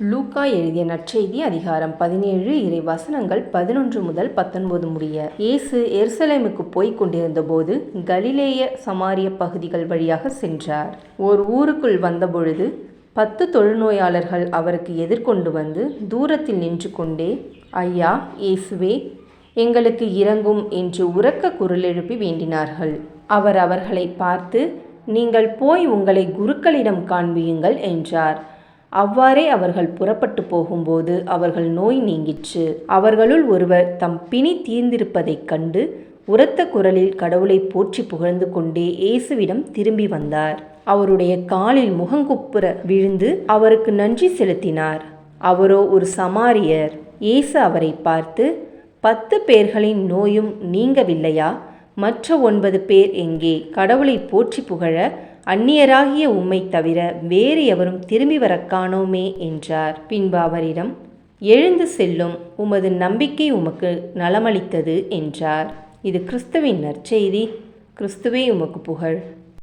லூக்கா எழுதிய நற்செய்தி அதிகாரம் பதினேழு இறை வசனங்கள் பதினொன்று முதல் பத்தொன்பது முடிய. இயேசு எருசலேமுக்கு போய்க் கொண்டிருந்தபோது கலிலேய சமாரிய பகுதிகள் வழியாக சென்றார். ஓர் ஊருக்குள் வந்தபொழுது பத்து தொழுநோயாளர்கள் அவருக்கு எதிர்கொண்டு வந்து தூரத்தில் நின்று கொண்டே ஐயா இயேசுவே எங்களுக்கு இறங்கும் என்று உரக்க குரல் எழுப்பி வேண்டினார்கள். அவர் அவர்களை பார்த்து நீங்கள் போய் உங்களை குருக்களிடம் காண்பியுங்கள் என்றார். அவ்வாறே அவர்கள் புறப்பட்டு போகும்போது அவர்கள் நோய் நீங்கிற்று. அவர்களுள் ஒருவர் தம் பிணி தீர்ந்திருப்பதைக் கண்டு உரத்த குரலில் கடவுளை போற்றி புகழ்ந்து கொண்டே இயேசுவிடம் திரும்பி வந்தார். அவருடைய காலில் முகங்குப்புற விழுந்து அவருக்கு நன்றி செலுத்தினார். அவரோ ஒரு சமாரியர். இயேசு அவரை பார்த்து பத்து பேர்களின் நோயும் நீங்கவில்லையா? மற்ற ஒன்பது பேர் எங்கே? கடவுளை போற்றி புகழ அந்நியராகிய உம்மை தவிர வேறு எவரும் திரும்பி வரக்கானோமே என்றார். பின்பு அவரிடம் எழுந்து செல்லும் உமது நம்பிக்கை உமக்கு நலமளித்தது என்றார். இது கிறிஸ்துவின் நற்செய்தி. கிறிஸ்துவே உமக்கு புகழ்.